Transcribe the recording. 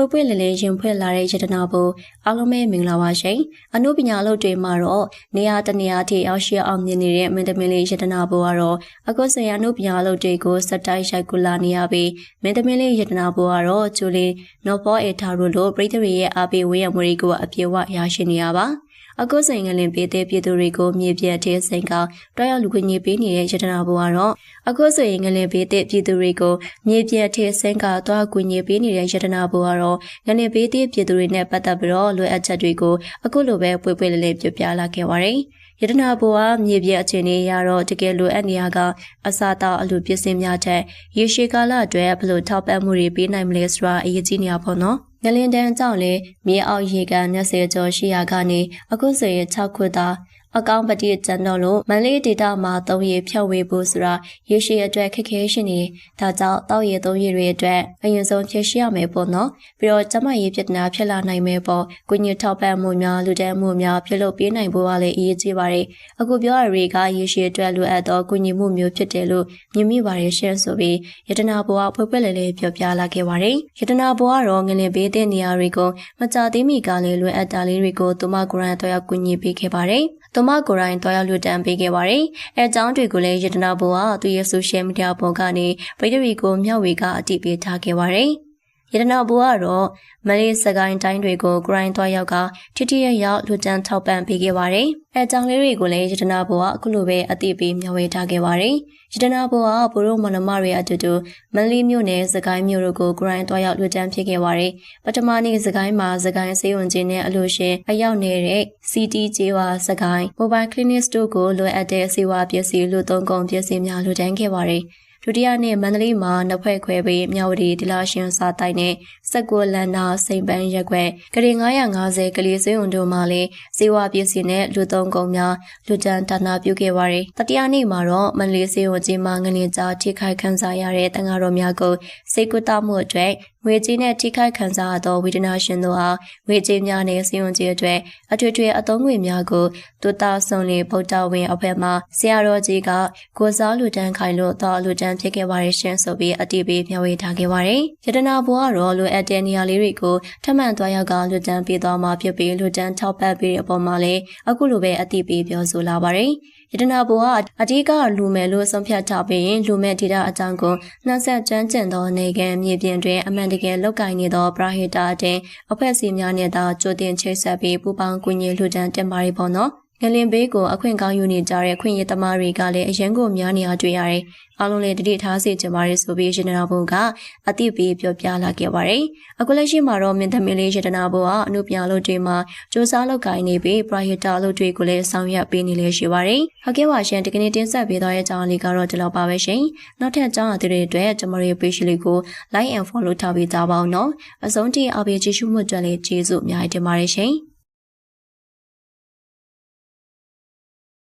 ပွေပွေလည်လည်ရင်ဖွင့်လာတဲ့ယတနာဘူအားလုံးပဲမင်္ဂလာပါရှင်အနုပညာအလုပ်တွေမှာတော့နေရာတနေရာထိရောက်ရှိအောင်မြင်နေတဲ့မင်းသမီးလေးယတနာဘူကတော့အခုဆိုရင်အနုပညာအလုပ်တွေကိုစက်တိုင်းရိုက်ကူလာနေရပြီးမင်းသမီးလေးယတနာဘူကတော့ကျူလီနော်ဘောအေထာတို့လိုပြည်သူတွေရဲ့အားပေးဝေးရမှုတွေကိုအပြေအဝရရှိနေရပါ အခုဆိုင်ငလင်ပေးတဲ့ပြည်သူတွေကိုမြေပြတ်တဲ့စိန်ကတွားရောက်လူခွင့်ကြီးပေးနေတဲ့ရတနာဘူကတော့အခုဆိုရင်ငလင်ပေးတဲ့ပြည်သူတွေကိုမြေပြတ်တဲ့စိန်ကတွားကူညီပေးနေတဲ့ရတနာဘူကတော့ငလင်ပေးတဲ့ပြည်သူတွေနဲ့ပတ်သက်ပြီးတော့လွယ်အပ်ချက်တွေကိုအခုလိုပဲပွေပွေလေးလေးပြပြလာခဲ့ပါတယ်ရတနာဘူကမြေပြည့်အခြေအနေရတော့တကယ်လိုအပ်နေရကအစာတောက်အလူပစ္စည်းများတဲ့ရေရှည်ကာလအတွက်ဘလို့ထောက်ပံ့မှုတွေပေးနိုင်မလဲဆိုတာအရေးကြီးနေရပါတော့။ ငလင်တန်းကြောင့်လေမြေအောက်ရေကန်20ကျော်ရှိရာကနေအခုဆိုရင်6ခုသာ အကောင့်ပတိကျန်တော့လို့မန်လေးဒေတာမှာသုံးရဖြတ်ဝေဖို့ဆိုတာရေရှည်အတွက်ခက်ခဲရှိနေဒါကြောင့်တောက်ရည်သုံးရည်တွေအတွက်အရင်ဆုံးဖြည့်ရှိရမယ်ပေါ့နော်ပြီးတော့ကျမရေးပြဿနာဖြစ်လာနိုင်မယ်ပေါ့ကုညထောက်ပံ့မှုများလူတဲမှုများပြုလုပ်ပေးနိုင်ဖို့ကလည်းအရေးကြီးပါတယ်အခုပြောရတွေကရေရှည်အတွက်လိုအပ်သောကုညမှုမျိုးဖြစ်တယ်လို့မြင်မိပါတယ်ရှင်းဆိုပြီးယတနာဘွားဖွယ်ဖွယ်လေးလေးပြောပြလာခဲ့ပါတယ်ယတနာဘွားကတော့ငလင်ပေးတဲ့နေရာတွေကိုမကြသေးမီကလည်းလွယ်အပ်တာလေးတွေကိုသူမကိုယ်တိုင်တော့ကူညီပေးခဲ့ပါတယ် သူမကိုယ်တိုင်တွားရောက်လွတ်တမ်းပေးခဲ့ပါတယ်။အဲအကြောင်းတွေကိုလည်းရတနာဘိုကသူရဲ့ social media ပေါ်ကနေပရိသတ်ကိုမျှဝေကအတည်ပြုထားခဲ့ပါတယ်။ ရတနာဘူကတော့မလေးစကိုင်းတိုင်းတွေကို grind သွားရောက်ကထိထိရရောက်လူတန်းထောက်ပံ့ပေးခဲ့ပါတယ်။အဲကြောင့်လေးတွေကိုလည်းရတနာဘူကအခုလိုပဲအတိပေးမျှဝေထားခဲ့ပါတယ်။ရတနာဘူကဘိုးတို့မနမတွေအတူတူမလေးမြို့နယ်စကိုင်းမြို့တို့ကို grind သွားရောက်လူတန်းဖြစ်ခဲ့ပါတယ်။ပထမနေ့စကိုင်းမှာစကိုင်းစေဝန်ချင်းနဲ့အလို့ရှင်အရောက်နေတဲ့ CT ကျေးဝါစကိုင်း Mobile Clinic တို့ကိုလွယ်အပ်တဲ့စေဝါပစ္စည်းလူသုံးကုန်ပစ္စည်းများလူတန်းခဲ့ပါတယ်။ ဒုတိယနေ့မန္တလေးမှာနှစ်ဖွဲ့ခွဲပြီးမြဝတီဒလရှင်စာတိုက်နဲ့စက်ကိုလန်နာစိန်ပန်းရက်ွက်ဂရီ950ကလေးစွေးုံတို့မှလည်းဇေဝပစ္စည်းနဲ့လူသုံးကုန်များလူတန်းဌာနပြုခဲ့ပါတယ်။တတိယနေ့မှာတော့မန္တလေးစေဝကြီးမှာငလင်ကြားထိခိုက်ခံစားရတဲ့တန်ဃာတော်များကိုစိတ်ကူတာမှုအတွက်ငွေကြေးနဲ့ထိခိုက်ခံစားရသောဝေဒနာရှင်တို့အားငွေကြေးများနဲ့စီရင်ကြေးအတွက်အထွေထွေအသုံးငွေများကိုတူတာဆုံလီဗုဒ္ဓဝင်အဖွဲ့မှဆရာတော်ကြီးကကိုစားလူတန်းခိုင်လို့သောလူတန်းဖြစ်ခဲ့ပါရရှင်ဆိုပြီးအတိပေးမျှဝေထားခဲ့ပါတယ်။ယတနာဘွားကတော့လူအပ်တဲ့နေရာလေးတွေကိုထမှန်သွားရောက်ကလူတန်းပေးသွားမှာဖြစ်ပြီးလူတန်းထောက်ပံ့ပေးတဲ့အပေါ်မှာလည်းအခုလိုပဲအတိပေးပြောဆိုလာပါတယ်။ ရတနာဘိုကအဓိကလူမယ်လို့ဆုံးဖြတ်ထားပြီးရင်လူမဲ့ဒေတာအကြောင်းကိုနှဆက်ကျွမ်းကျင်သောနေကံမြေပြင်တွင်အမှန်တကယ်လောက်ကင်နေသောပရာဟိတာအတင်းအဖွဲ့အစည်းများနဲ့သာကြိုတင်ချိတ်ဆက်ပြီးပူပေါင်းကူညီလှူဒန်းတင်ပါရီပေါ့နော် ငလင်ဘေးကိုအခွင့်ကောင်းယူနေကြတဲ့ခွင့်ရသမားတွေကလည်းအရင်ကများနေအောင်တွေ့ရတယ်။အားလုံးလည်းတတိထားစေချင်ပါတယ်ဆိုပြီးရှင်နာဘုံကအတိပေးပြောပြလာခဲ့ပါတယ်။အခုလက်ရှိမှာတော့မင်းသမီးလေးရှင်နာဘုံကအမှုပြလို့တွေမှာစူးစမ်းလုပ်ကိုင်နေပြီးပရိုဟီတာလုပ်တွေကိုလည်းဆောင်ရွက်ပေးနေလေရှိပါတယ်။ဟုတ်ကဲ့ပါရှင်ဒီကနေ့တင်ဆက်ပေးသွားတဲ့အကြောင်းလေးကတော့ဒီလောက်ပါပဲရှင်။နောက်ထပ်အကြောင်းအသေးတွေအတွက်ကျွန်တော်ရဲ့ page လေးကို like and follow ထားပေးကြပါဦးနော်။အဆုံးထိအားပေးကြည့်ရှုမှုအတွက်လည်းကျေးဇူးအများကြီးတင်ပါတယ်ရှင်။